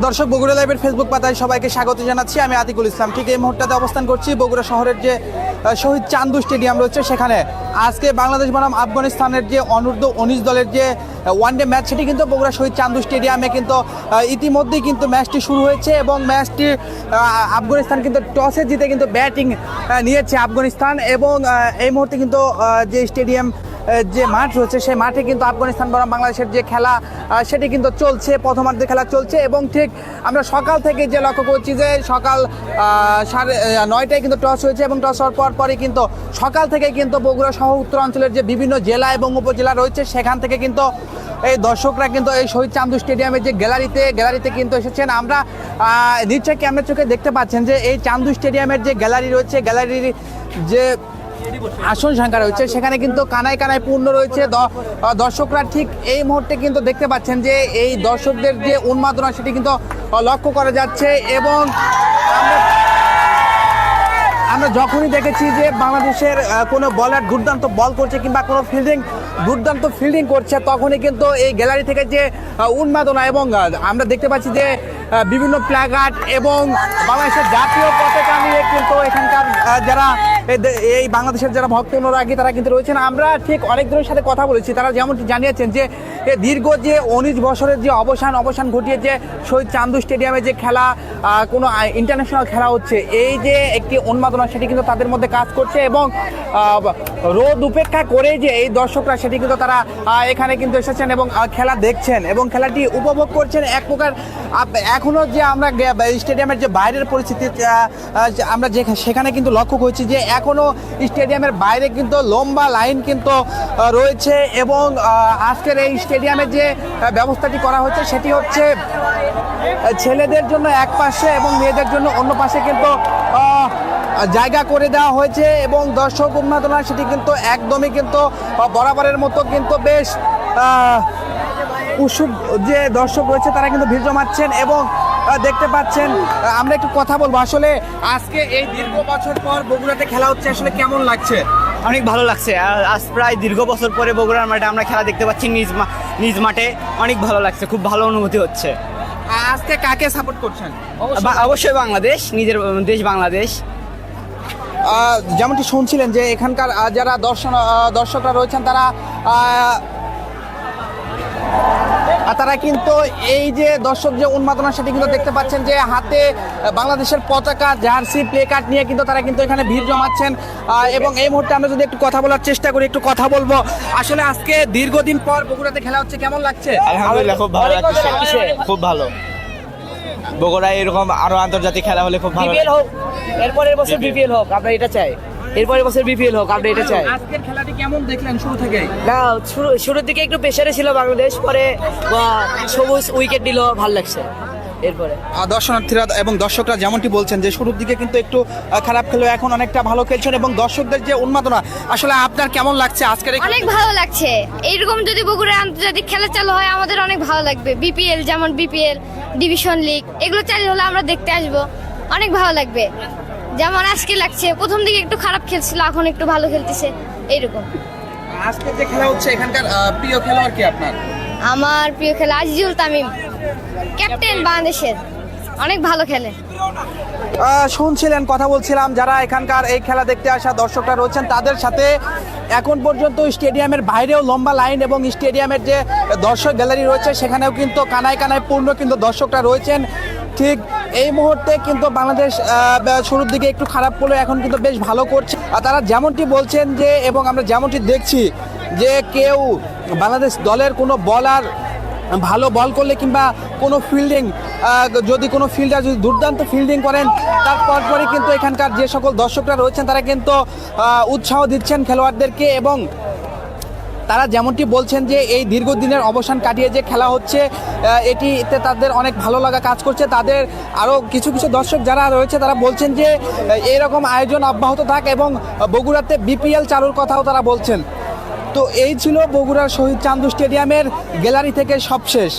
দর্শক, বগুড়া লাইভের ফেসবুক পাতায় সবাইকে স্বাগত জানাচ্ছি। আমি আতিকুল ইসলাম। ঠিক এই মুহূর্তে অবস্থান করছি বগুড়া শহরের যে শহীদ চান্দু স্টেডিয়াম রয়েছে। সেখানে আজকে বাংলাদেশ বনাম আফগানিস্তানের যে অনূর্ধ্ব উনিশ দলের যে ওয়ানডে ম্যাচ সেটি কিন্তু বগুড়া শহীদ চান্দু স্টেডিয়ামে কিন্তু ইতিমধ্যেই কিন্তু ম্যাচটি শুরু হয়েছে এবং ম্যাচটি আফগানিস্তান কিন্তু টসে জিতে কিন্তু ব্যাটিং নিয়েছে আফগানিস্তান এবং এই মুহূর্তে কিন্তু যে স্টেডিয়াম যে মাঠ রয়েছে সেই মাঠে কিন্তু আফগানিস্তান বনাম বাংলাদেশের যে খেলা সেটি কিন্তু চলছে প্রথমার্ধে খেলা চলছে এবং ঠিক আমরা সকাল থেকে যে লক্ষ্য করছি যে সকাল সাড়ে নয়টায় কিন্তু টস হয়েছে এবং টস হওয়ার পর পরই কিন্তু সকাল থেকে কিন্তু বগুড়া সহ উত্তরাঞ্চলের যে বিভিন্ন জেলা এবং উপজেলা রয়েছে সেখান থেকে কিন্তু এই দর্শকরা কিন্তু এই শহীদ চান্দু স্টেডিয়ামের যে গ্যালারিতে গ্যালারিতে কিন্তু এসেছেন। আমরা আহ, নিশ্চয়ই ক্যামেরা চোখে দেখতে পাচ্ছেন যে এই চান্দু স্টেডিয়ামের যে গ্যালারি রয়েছে গ্যালারির যে আসন সংখ্যা রয়েছে। সেখানে কিন্তু কানায় কানায় পূর্ণ রয়েছে। দর্শকরা ঠিক এই মুহূর্তে কিন্তু দেখতে পাচ্ছেন যে এই দর্শকদের যে উন্মাদনা, সেটি কিন্তু লক্ষ্য করা যাচ্ছে এবং আমরা যখনই দেখেছি যে বাংলাদেশের কোনো বলার দুর্দান্ত বল করছে কিংবা কোনো ফিল্ডিং দুর্দান্ত ফিল্ডিং করছে, তখনই কিন্তু এই গ্যালারি থেকে যে উন্মাদনা এবং আমরা দেখতে পাচ্ছি যে বিভিন্ন প্লাগার্ড এবং বাংলাদেশের জাতীয় পতাকা নিয়ে কিন্তু এখানকার যারা এই বাংলাদেশের যারা ভক্ত অনুরাগী, তারা কিন্তু রয়েছেন। আমরা ঠিক অনেকজনের সাথে কথা বলেছি, তারা যেমন জানিয়েছেন যে দীর্ঘ যে উনিশ বছরের যে অবসান অবসান ঘটিয়ে যে শহীদ চান্দু স্টেডিয়ামে যে খেলা কোনো ইন্টারন্যাশনাল খেলা হচ্ছে, এই যে একটি উন্মাদনা, সেটি কিন্তু তাদের মধ্যে কাজ করছে এবং রোদ উপেক্ষা করে যে এই দর্শকরা সেটি কিন্তু তারা এখানে কিন্তু এসেছেন এবং খেলা দেখছেন এবং খেলাটি উপভোগ করছেন এক প্রকার এখনও যে আমরা স্টেডিয়ামের যে বাইরের পরিস্থিতি আমরা যে সেখানে কিন্তু লক্ষ্য করছি যে এখনও স্টেডিয়ামের বাইরে কিন্তু লম্বা লাইন কিন্তু রয়েছে এবং আজকের এই স্টেডিয়ামের যে ব্যবস্থাটি করা হচ্ছে সেটি হচ্ছে ছেলেদের জন্য এক পাশে এবং মেয়েদের জন্য অন্য পাশে কিন্তু জায়গা করে দেওয়া হয়েছে এবং দর্শক উন্মাদনা সেটি কিন্তু একদমই কিন্তু বরাবরের মতো কিন্তু বেশ উৎসুক যে দর্শক রয়েছে তারা কিন্তু ভিড় জমাচ্ছেন এবং দেখতে পাচ্ছেন আমরা একটু কথা বলব। আসলে আজকে এই দীর্ঘ বছর পর বগুড়াতে খেলা হচ্ছে আসলে কেমন লাগছে? অনেক ভালো লাগছে। আজ প্রায় দীর্ঘ বছর পরে বগুড়ার মাঠে আমরা খেলা দেখতে পাচ্ছি নিজ নিজ মাঠে। অনেক ভালো লাগছে খুব ভালো অনুভূতি হচ্ছে। আজকে কাকে সাপোর্ট করছেন? অবশ্যই বাংলাদেশ নিজের দেশ বাংলাদেশ। যেমনটি শুনছিলেন যে এখানকার যারা দর্শন দর্শকরা রয়েছেন তারা তারা কিন্তু এই যে দর্শক যে উন্মাদনা সেটি কিন্তু দেখতে পাচ্ছেন যে হাতে বাংলাদেশের পতাকা জার্সি প্লে কার্ড নিয়ে কিন্তু তারা কিন্তু এখানে ভিড় জমাচ্ছেন। আহ, এবং এই মুহূর্তে আমরা যদি একটু কথা বলার চেষ্টা করি একটু কথা বলব। আসলে আজকে দীর্ঘদিন পর বগুড়াতে খেলা হচ্ছে কেমন লাগছে? আলহামদুলিল্লাহ খুব ভালো লাগছে। খুব ভালো। বগুড়ায় এরকম আরও আন্তর্জাতিক খেলা হলে খুব ভালো বিপিএল হোক এরপরের বছর বিপিএল হোক আমরা এটা চাই। এরপরের বছর বিপিএল হোক আমরা এটা চাই। আজকের খেলাটি কেমন দেখলেন শুরু থেকে? না শুরু- শুরুর দিকে একটু প্রেশারে ছিল বাংলাদেশ পরে সবুজ উইকেট দিল ভালো লাগছে। এরপরে। দর্শনার্থীরা এবং দর্শকরা যেমনটি বলছেন যে শুরুর দিকে কিন্তু একটু খারাপ খেলেও এখন অনেকটা ভালো খেলছেন এবং দর্শকদের যে উন্মাদনা আসলে আপনার কেমন লাগছে আজকের অনেক ভালো লাগছে। এইরকম যদি বগুড়ায় আন্তর্জাতিক খেলা চালু হয় আমাদের অনেক ভালো লাগবে। বিপিএল যেমন বিপিএল ডিভিশন লিগ এগুলো চালু হলে আমরা দেখতে আসব। অনেক ভালো লাগবে। যেমন আজকে লাগছে প্রথম দিকে একটু খারাপ খেলছিল এখন একটু ভালো খেলতেছে এইরকম। আজকে যে খেলা হচ্ছে এখানকার প্রিয় খেলোয়াড় কি আপনার? আমার প্রিয় খেলা আজিজুল তামিম ক্যাপ্টেন বাংলাদেশের। অনেক ভালো খেলে। শুনছিলেন কথা বলছিলাম যারা এখানকার এই খেলা দেখতে আসা দর্শকরা রয়েছেন তাদের সাথে এখন পর্যন্ত স্টেডিয়ামের বাইরেও লম্বা লাইন এবং স্টেডিয়ামের যে দর্শক গ্যালারি রয়েছে, সেখানেও কিন্তু কানায় কানায় পূর্ণ কিন্তু দর্শকরা রয়েছেন। ঠিক এই মুহূর্তে কিন্তু বাংলাদেশ শুরুর দিকে একটু খারাপ করলেও এখন কিন্তু বেশ ভালো করছে। আর তারা যেমনটি বলছেন যে, এবং আমরা যেমনটি দেখছি যে কেউ বাংলাদেশ দলের কোনো বলার ভালো বল করলে কিংবা কোনো ফিল্ডিং যদি কোনো ফিল্ডার যদি দুর্দান্ত ফিল্ডিং করেন তারপর পরে কিন্তু এখানকার যে সকল দর্শকরা রয়েছেন, তারা কিন্তু উৎসাহ দিচ্ছেন খেলোয়াড়দেরকে এবং তারা যেমনটি বলছেন যে এই দীর্ঘদিনের অবসান কাটিয়ে যে খেলা হচ্ছে এটিতে তাদের অনেক ভালো লাগা কাজ করছে। তাদের আরও কিছু কিছু দর্শক যারা রয়েছে, তারা বলছেন যে এইরকম আয়োজন অব্যাহত থাক এবং বগুড়াতে বিপিএল চালুর কথাও তারা বলছেন। তো এই ছিল বগুড়ার শহীদ চান্দু স্টেডিয়ামের গ্যালারি থেকে সবশেষ।